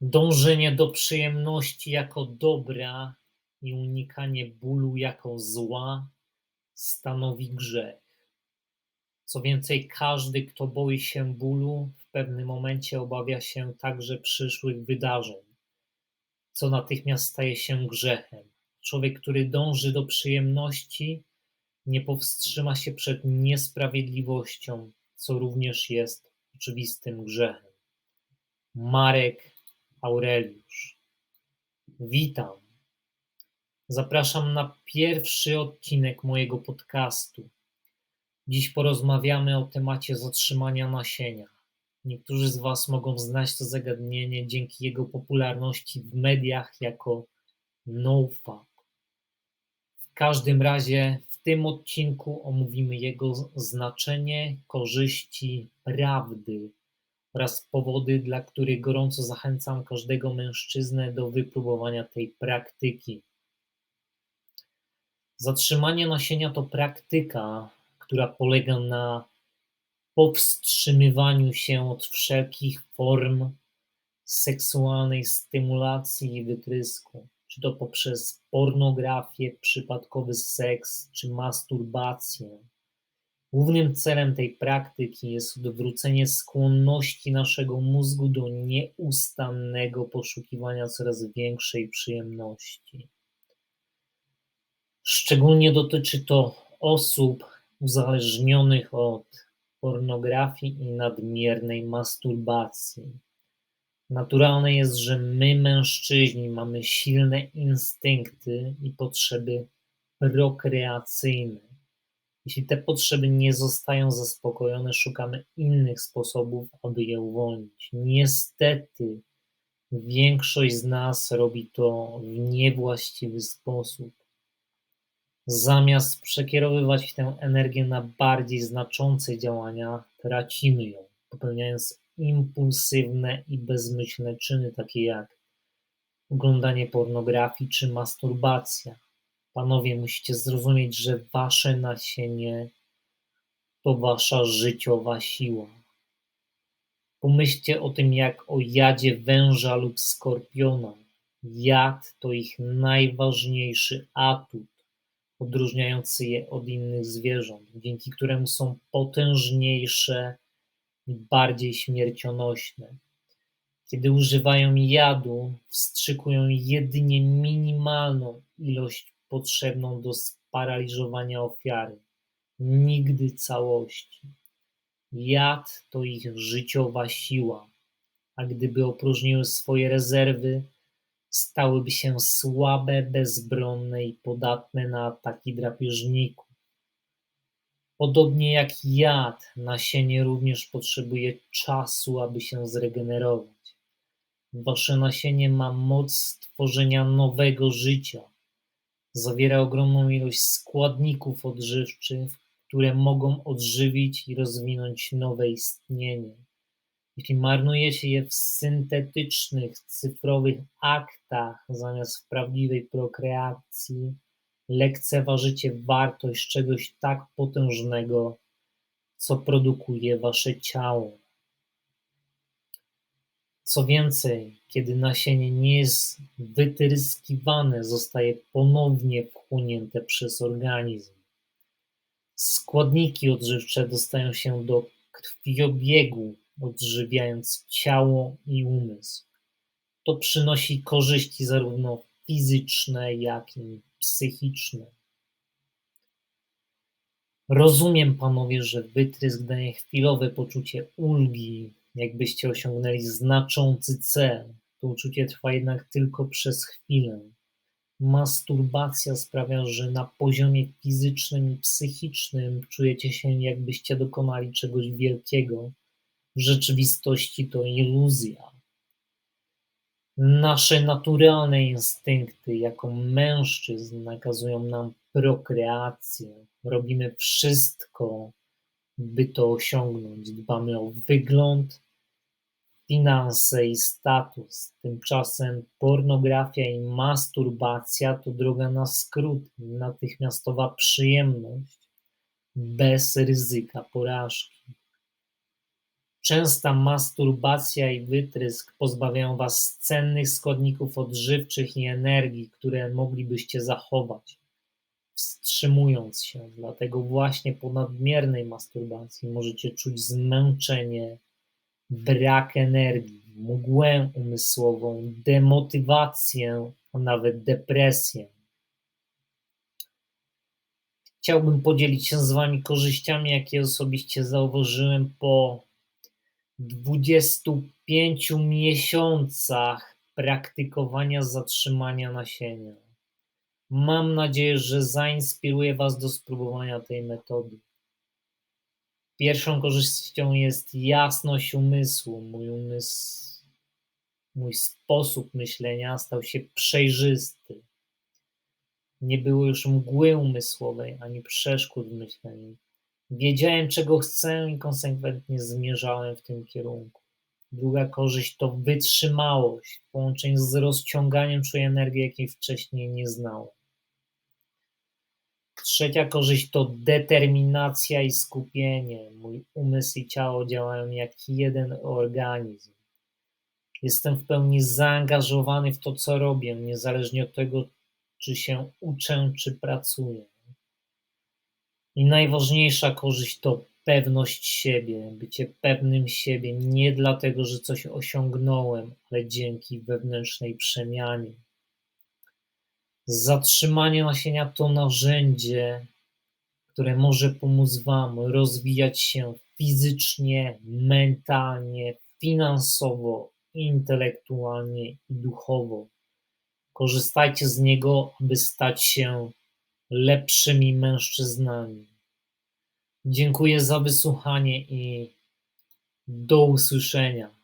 Dążenie do przyjemności jako dobra i unikanie bólu jako zła stanowi grzech. Co więcej, każdy, kto boi się bólu, w pewnym momencie obawia się także przyszłych wydarzeń, co natychmiast staje się grzechem. Człowiek, który dąży do przyjemności, nie powstrzyma się przed niesprawiedliwością, co również jest oczywistym grzechem. Marek Aureliusz. Witam. Zapraszam na pierwszy odcinek mojego podcastu. Dziś porozmawiamy o temacie zatrzymania nasienia. Niektórzy z Was mogą znać to zagadnienie dzięki jego popularności w mediach jako NoFap. W każdym razie w tym odcinku omówimy jego znaczenie, korzyści, prawdy oraz powody, dla których gorąco zachęcam każdego mężczyznę do wypróbowania tej praktyki. Zatrzymanie nasienia to praktyka, która polega na powstrzymywaniu się od wszelkich form seksualnej stymulacji i wytrysku, czy to poprzez pornografię, przypadkowy seks, czy masturbację. Głównym celem tej praktyki jest odwrócenie skłonności naszego mózgu do nieustannego poszukiwania coraz większej przyjemności. Szczególnie dotyczy to osób uzależnionych od pornografii i nadmiernej masturbacji. Naturalne jest, że my, mężczyźni, mamy silne instynkty i potrzeby prokreacyjne. Jeśli te potrzeby nie zostają zaspokojone, szukamy innych sposobów, aby je uwolnić. Niestety, większość z nas robi to w niewłaściwy sposób. Zamiast przekierowywać tę energię na bardziej znaczące działania, tracimy ją, popełniając impulsywne i bezmyślne czyny, takie jak oglądanie pornografii czy masturbacja. Panowie, musicie zrozumieć, że wasze nasienie to wasza życiowa siła. Pomyślcie o tym jak o jadzie węża lub skorpiona. Jad to ich najważniejszy atut odróżniający je od innych zwierząt, dzięki któremu są potężniejsze i bardziej śmiercionośne. Kiedy używają jadu, wstrzykują jedynie minimalną ilość potrzebną do sparaliżowania ofiary, nigdy całości. Jad to ich życiowa siła, a gdyby opróżniły swoje rezerwy, stałyby się słabe, bezbronne i podatne na ataki drapieżników. Podobnie jak jad, nasienie również potrzebuje czasu, aby się zregenerować. Wasze nasienie ma moc stworzenia nowego życia. Zawiera ogromną ilość składników odżywczych, które mogą odżywić i rozwinąć nowe istnienie. Jeśli marnujecie je w syntetycznych, cyfrowych aktach zamiast w prawdziwej prokreacji, lekceważycie wartość czegoś tak potężnego, co produkuje wasze ciało. Co więcej, kiedy nasienie nie jest wytryskiwane, zostaje ponownie wchłonięte przez organizm. Składniki odżywcze dostają się do krwiobiegu, odżywiając ciało i umysł. To przynosi korzyści zarówno fizyczne, jak i psychiczne. Rozumiem, panowie, że wytrysk daje chwilowe poczucie ulgi, jakbyście osiągnęli znaczący cel. To uczucie trwa jednak tylko przez chwilę. Masturbacja sprawia, że na poziomie fizycznym i psychicznym czujecie się, jakbyście dokonali czegoś wielkiego. W rzeczywistości to iluzja. Nasze naturalne instynkty jako mężczyzn nakazują nam prokreację. Robimy wszystko, by to osiągnąć. Dbamy o wygląd, finanse i status. Tymczasem pornografia i masturbacja to droga na skrót, natychmiastowa przyjemność bez ryzyka porażki. Częsta masturbacja i wytrysk pozbawiają Was cennych składników odżywczych i energii, które moglibyście zachować, wstrzymując się. Dlatego właśnie po nadmiernej masturbacji możecie czuć zmęczenie, brak energii, mgłę umysłową, demotywację, a nawet depresję. Chciałbym podzielić się z Wami korzyściami, jakie osobiście zauważyłem po 25 miesiącach praktykowania zatrzymania nasienia. Mam nadzieję, że zainspiruje Was do spróbowania tej metody. Pierwszą korzyścią jest jasność umysłu. Mój umysł, mój sposób myślenia stał się przejrzysty. Nie było już mgły umysłowej ani przeszkód w myśleniu. Wiedziałem, czego chcę i konsekwentnie zmierzałem w tym kierunku. Druga korzyść to wytrzymałość w połączeniu z rozciąganiem czuję energii, jakiej wcześniej nie znałem. Trzecia korzyść to determinacja i skupienie. Mój umysł i ciało działają jak jeden organizm. Jestem w pełni zaangażowany w to, co robię, niezależnie od tego, czy się uczę, czy pracuję. I najważniejsza korzyść to pewność siebie, bycie pewnym siebie, nie dlatego, że coś osiągnąłem, ale dzięki wewnętrznej przemianie. Zatrzymanie nasienia to narzędzie, które może pomóc Wam rozwijać się fizycznie, mentalnie, finansowo, intelektualnie i duchowo. Korzystajcie z niego, by stać się lepszymi mężczyznami. Dziękuję za wysłuchanie i do usłyszenia.